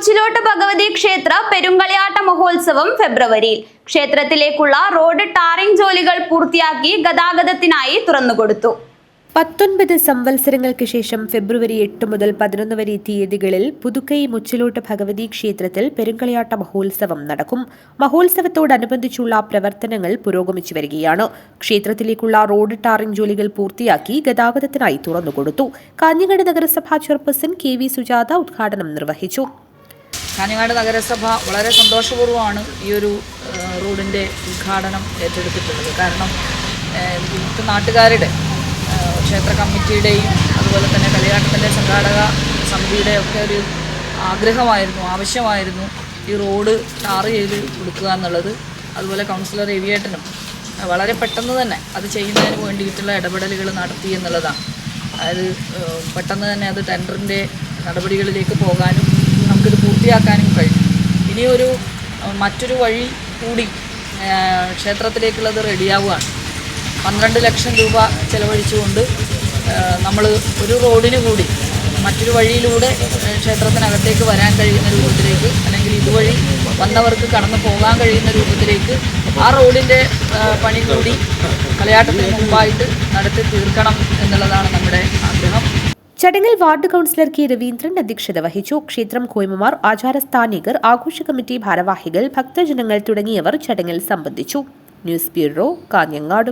മുച്ചിലോട്ട് ഭഗവതി ക്ഷേത്ര പെരുങ്കളിയാട്ട മഹോത്സവം ഫെബ്രുവരിയിൽ. ക്ഷേത്രത്തിലേക്കുള്ള റോഡ് ടാറിംഗ് ജോലികൾ പൂർത്തിയാക്കി ഗതാഗതത്തിനായി തുറന്നുകൊടുത്തു. പത്തൊൻപത് സംവത്സരങ്ങൾക്ക് ശേഷം ഫെബ്രുവരി എട്ട് മുതൽ പതിനൊന്ന് വരെ തീയതികളിൽ പുതുക്കൈ മുച്ചിലോട്ട് ഭഗവതി ക്ഷേത്രത്തിൽ പെരുങ്കളിയാട്ട മഹോത്സവം നടക്കും. മഹോത്സവത്തോടനുബന്ധിച്ചുള്ള പ്രവർത്തനങ്ങൾ പുരോഗമിച്ചു വരികയാണ്. ക്ഷേത്രത്തിലേക്കുള്ള റോഡ് ടാറിംഗ് ജോലികൾ പൂർത്തിയാക്കി ഗതാഗതത്തിനായി തുറന്നുകൊടുത്തു. കാഞ്ഞങ്ങാട് നഗരസഭാ ചെയർപേഴ്സൺ കെ വി സുജാത ഉദ്ഘാടനം നിർവഹിച്ചു. കാഞ്ഞങ്ങാട് നഗരസഭ വളരെ സന്തോഷപൂർവമാണ് ഈ ഒരു റോഡിന്റെ ഉദ്ഘാടനം ഏറ്റെടുത്തിട്ടുള്ളത്. കാരണം ഇവിടുത്തെ നാട്ടുകാരുടെ ക്ഷേത്ര കമ്മിറ്റിയുടെയും അതുപോലെ തന്നെ കളിയാട്ടത്തിന്റെ സംഘാടക സമിതിയുടെ ഒക്കെ ഒരു ആഗ്രഹമായിരുന്നു ആവശ്യമായിരുന്നു ഈ റോഡ് ടാർ ചെയ്ത് കൊടുക്കുക എന്നുള്ളത്. അതുപോലെ കൗൺസിലർ എവിയേട്ടനും വളരെ പെട്ടെന്ന് തന്നെ അത് ചെയ്യുന്നതിന് വേണ്ടിയിട്ടുള്ള ഇടപെടലുകൾ നടത്തി എന്നുള്ളതാണ്. അതായത് പെട്ടെന്ന് തന്നെ അത് ടെൻഡറിന്റെ നടപടികളിലേക്ക് പോകാനും നമുക്കിത് പൂർത്തിയാക്കാനും കഴിയും. ഇനിയൊരു മറ്റൊരു വഴി കൂടി ക്ഷേത്രത്തിലേക്കുള്ളത് റെഡിയാവുകയാണ്. പന്ത്രണ്ട് ലക്ഷം രൂപ ചെലവഴിച്ചുകൊണ്ട് നമ്മൾ ഒരു റോഡിന് കൂടി മറ്റൊരു വഴിയിലൂടെ ക്ഷേത്രത്തിനകത്തേക്ക് വരാൻ കഴിയുന്ന രൂപത്തിലേക്ക് അല്ലെങ്കിൽ ഇതുവഴി വന്നവർക്ക് കടന്നു പോകാൻ കഴിയുന്ന രൂപത്തിലേക്ക് ആ റോഡിന്റെ പണി കൂടി കളിയാട്ടത്തിന് മുമ്പായിട്ട് നടത്തി തീർക്കണം എന്നുള്ളതാണ് നമ്മുടെ ആഗ്രഹം. ചടങ്ങിൽ വാർഡ് കൌൺസിലർ കെ രവീന്ദ്രൻ അധ്യക്ഷത വഹിച്ചു. ക്ഷേത്രം കോയ്മമാർ ആചാരസ്ഥാനികർ ആഘോഷ കമ്മിറ്റി ഭാരവാഹികൾ ഭക്തജനങ്ങൾ തുടങ്ങിയവർ ചടങ്ങിൽ സംബന്ധിച്ചു. News bureau Kanhangad.